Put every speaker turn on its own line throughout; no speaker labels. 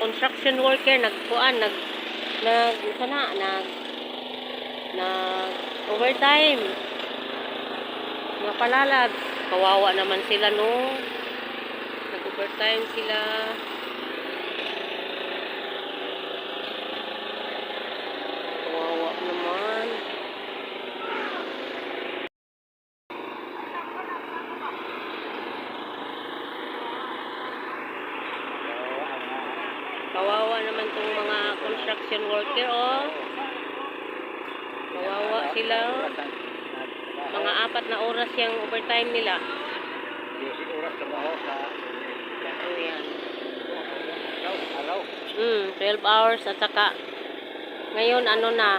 construction worker nagkuan nag nag sana nag nag overtime. Palalag kawawa naman sila no? Nag overtime sila kawawa naman kawawa naman tong mga construction worker oh kawawa sila mga apat na oras yung overtime nila
oras trabaho sa
oh yan
araw.
Mm, 12 hours at saka ngayon ano na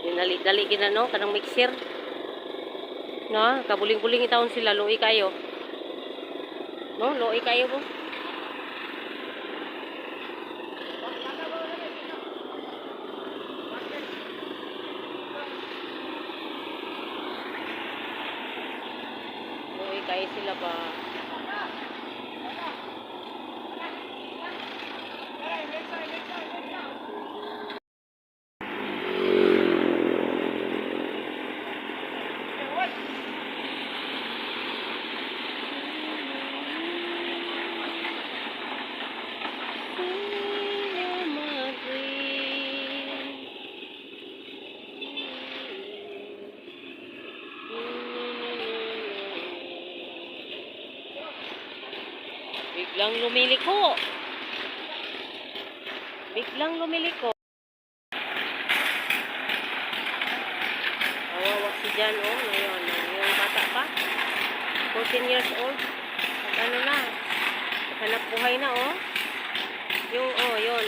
Dinali-dali gina no kanang mixer. No, kabuling-buling itawon sila luoy kayo. No, luoy kayo po. Luoy kayo sila ba? Biglang lumiliko. Biglang lumiliko. Kawawa si Jan, oh, ngayon. Yung bata pa. 14 years old. At ano na. Hanap buhay na, oh. Yung, oh, yun.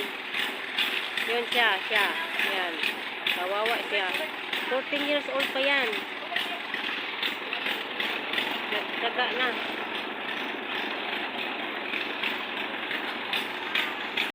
Yun siya, siya. Yan. Kawawa siya. 14 years old pa yan. Nagdaga na.